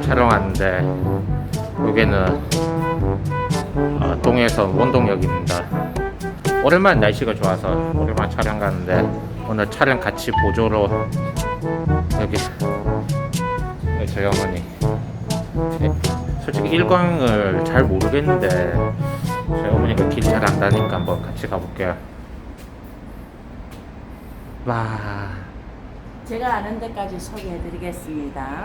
촬영하는데 여기는 어, 동해선 원동역입니다. 오랜만에 날씨가 좋아서 오랜만에 촬영 가는데 오늘 촬영 같이 보조로 여기 저희 어머니 예, 솔직히 일광을 잘 모르겠는데 저희 어머니가 길 잘 안다니까 한번 같이 가볼게요. 와. 제가 아는 데까지 소개해 드리겠습니다.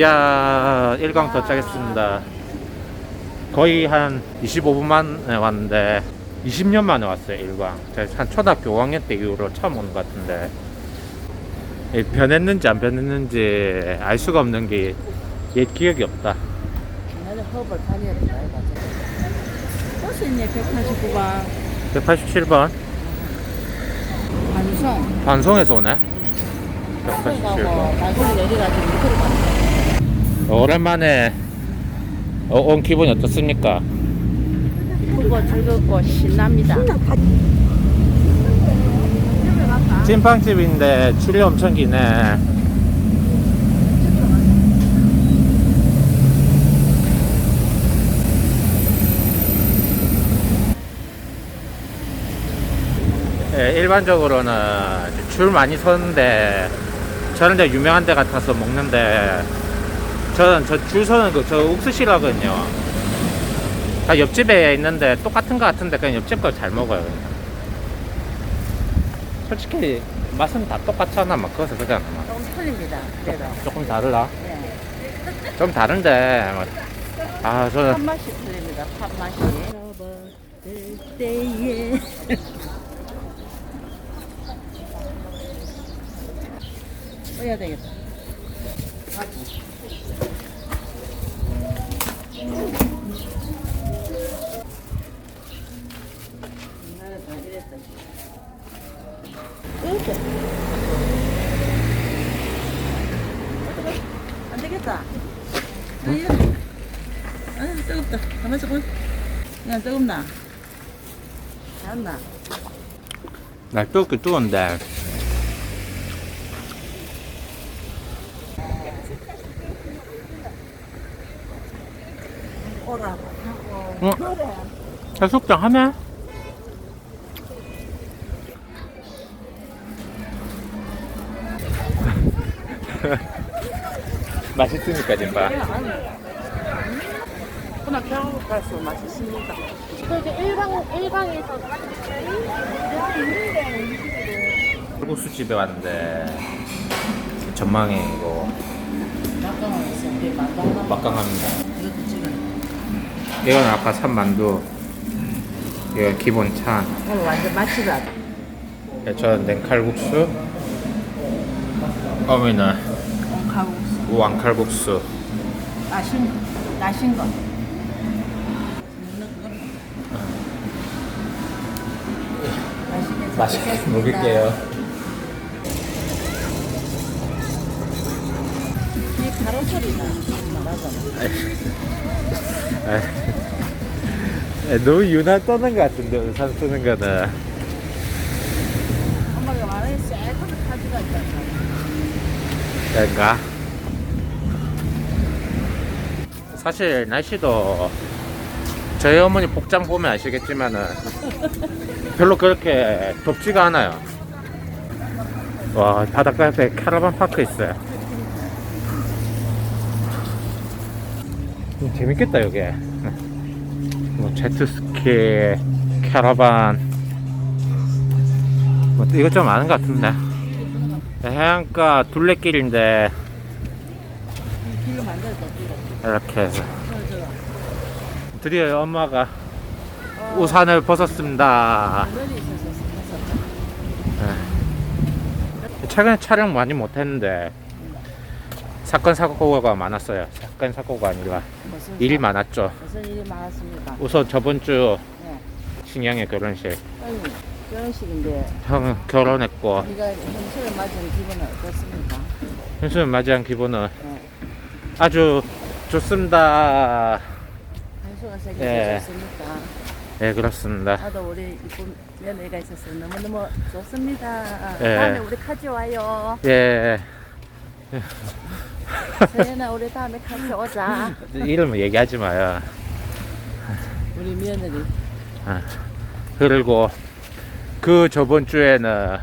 야 일광 도착했습니다. 거의 한 25분 만에 왔는데 20년 만에 왔어요 일광. 제가 한 초등학교 5학년 때 이후로 처음 오는 것 같은데 이 변했는지 안 변했는지 알 수가 없는 게 옛 기억이 없다. 나는 허벌 다녀야 된다. 버스 있네 189번 187번 반성. 반송에서 오네. 가고 187번. 발걸이 내려가지고 밑으로. 오랜만에 어, 온 기분이 어떻습니까? 크고 즐겁고 신납니다. 찐빵집인데 줄이 엄청 기네. 예, 일반적으로는 줄 많이 서는데 저는 이제 유명한 데 같아서 먹는데 저는 저 줄 서는 그 저 옥수시라거든요. 다 옆집에 있는데 똑같은 거 같은데 그냥 옆집 걸잘 먹어요. 그냥. 솔직히 맛은 다 똑같잖아 막 그래서 그냥 막 조금 틀립니다. 그래도. 조금 다르다 네. 좀 다른데 뭐, 아 저는 팥맛이 틀립니다. 팥맛이. 때에 해야 되겠다. 이렇게. 안 되겠다. 아니야. 아, 뜨겁다. 가만히 있어 봐. 야, 뜨겁나? 잘나? 날 뜨겁게 뜨거운데 하고. 어? 그래. 해수욕장 하네? 맛있으니까 진짜 그나 경험 가서 맛있습니다. 그게 일광 일광에서 칼국수 집에 왔는데 전망이 이거 막강합니다 이건 아까 산 만두. 이건 기본 찬. 오늘 완전 맛이다. 네, 저는 냉칼국수. 어머니는 옹칼국수. 왕칼국수. 나신 나신 거. 맛있게 먹을게요. 이 가로 소리나 말하잖아. 아, 너무 유난 떠는 것 같은데 의상 쓰는 거는 엄마가 말해 가져가 있잖아. 그런가? 사실 날씨도 저희 어머니 복장 보면 아시겠지만은 별로 그렇게 덥지가 않아요. 와, 바닷가 옆에 캐러반 파크 있어요. 음, 재밌겠다, 여기. 뭐, 제트스키, 캐러반. 뭐, 이것 좀 아는 것 같은데. 해안가 둘레길인데. 이렇게 해서. 드디어 엄마가 우산을 벗었습니다. 있었다. 최근에 촬영 많이 못했는데 사건 사고가 많았어요. 사건 사고가 아니라 무슨 일이 사- 많았죠. 무슨 일이 많았습니까? 우선 저번 주 네. 신양의 결혼식 아니, 결혼식인데 형은 결혼했고 우리가 현수를 맞은 기분은 어떻습니까? 현수를 맞이한 기분은 네. 아주 좋습니다. 현수가 세계 예. 좋습니까? 네 그렇습니다. 나도 우리 이쁜 며느리가 있어서 너무너무 좋습니다. 예. 다음에 우리 카지 와요. 예 서연아 우리 다음에 카지 오자. 이름 얘기하지 마요. 우리 며느리. 그리고 그 저번 주에는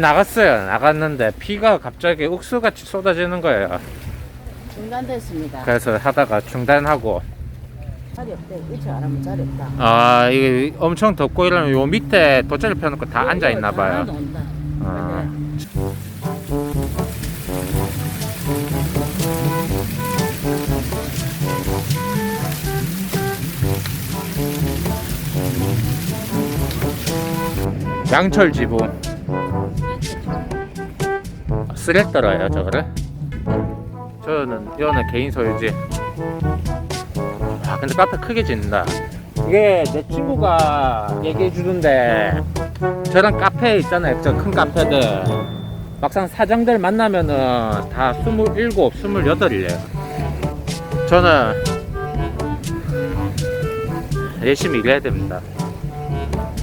나갔어요. 나갔는데 비가 갑자기 옥수같이 쏟아지는 거예요. 중단됐습니다. 그래서 하다가 중단하고 자리 없대. 일찍 안 하면 자리 없다. 아 이게 엄청 덥고 이러면 요 밑에 돗자리 펴놓고 다 앉아 있나 봐요. 다 온다. 양철 지붕. 쓰레떨어요 저거를? 저는 이거는 개인 소유지. 아 근데 카페 크게 짓는다. 이게 내 친구가 얘기해 주던데. 저런 카페 있잖아요. 저 큰 카페들. 막상 사장들 만나면은 다 27, 28이래요. 저는 열심히 일해야 됩니다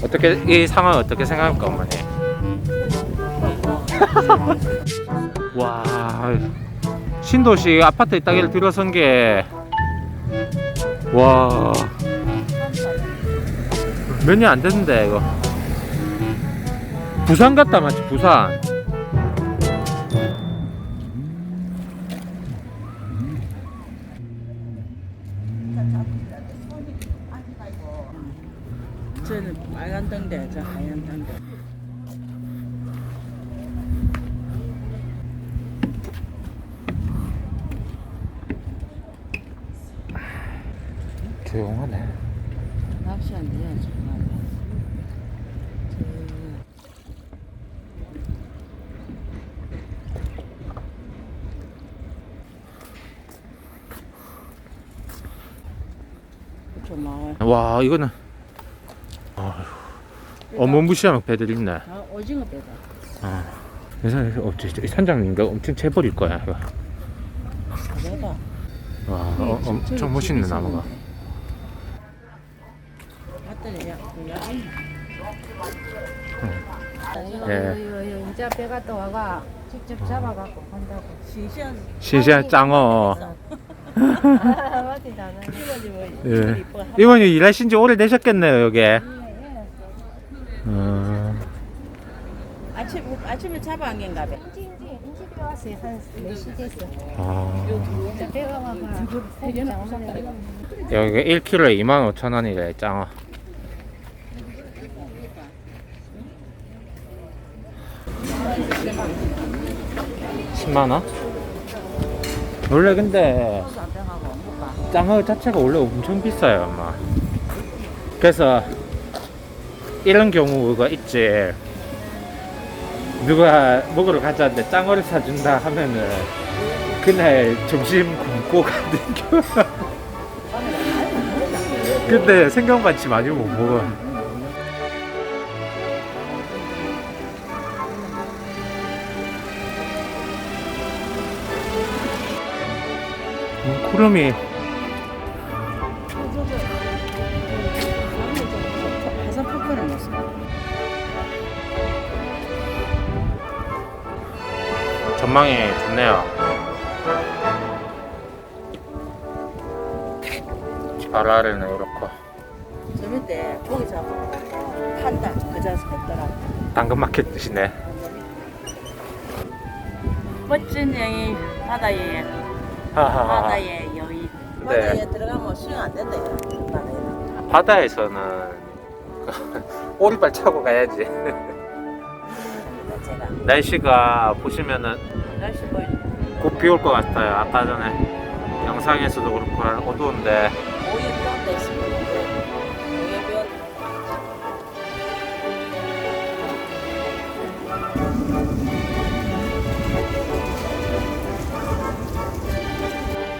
어떻게 이 상황 어떻게 생각합니까 어머니? 와 신도시 아파트 따기를 들어선 게와. 몇 년 안 됐는데 이거. 부산 같다 마치 부산 조용하네 낚시한대요, 정말. 저 마을. 와 이거는 어마무시한 배들 있네 아, 오징어 배다. 그래서 어, 이 산장님가 엄청 재벌일 거야 이거. 배다. 와 어, 엄청 멋있네 나무가 예. 이거 이제 배가 또 와가 직접 잡아갖고 간다고. 신시한 신시한 짱어 맞지? 이거지 뭐. 예. 이뻐. 이번에 일하신 지 오래 되셨겠네요 여기 어, 아침 아침에 잡아 안 겐가 봐. 인지 인지 인지 배 왔어요. 한 4시 됐어. 아, 배가 와가. 여기 1kg에 25,000원이래 짱어 십만원? 원래 근데. 짱어 자체가 원래 엄청 비싸요 아마. 그래서 이런 경우가 있지. 누가 먹으러 가자는데 짱어를 사준다 하면은 그날 점심 굶고 가는 경우. 근데 생각만치 많이 못 먹어 음, 구름이. 전망이 좋네요. 발 아래는 이렇고 재밌대. 고기 잡아. 판다. 그저 했더라. 당근마켓 드시네. 멋진 여인 바다에. 바다의 여인. 네. 바다에 들어가면 수영 안 된다. 바다에. 바다에서는 오리발 차고 가야지. 제가 날씨가 보시면은 날씨 보이는 곧비 올 것 같아요. 아까 전에 영상에서도 그렇고 어두운데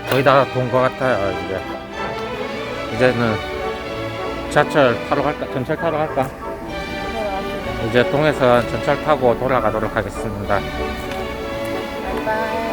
거의 다돈것 같아요. 이제 이제는 지하철 타러 갈까? 전철 타러 갈까? 이제 동해선 전철 타고 돌아가도록 하겠습니다. 바이바이.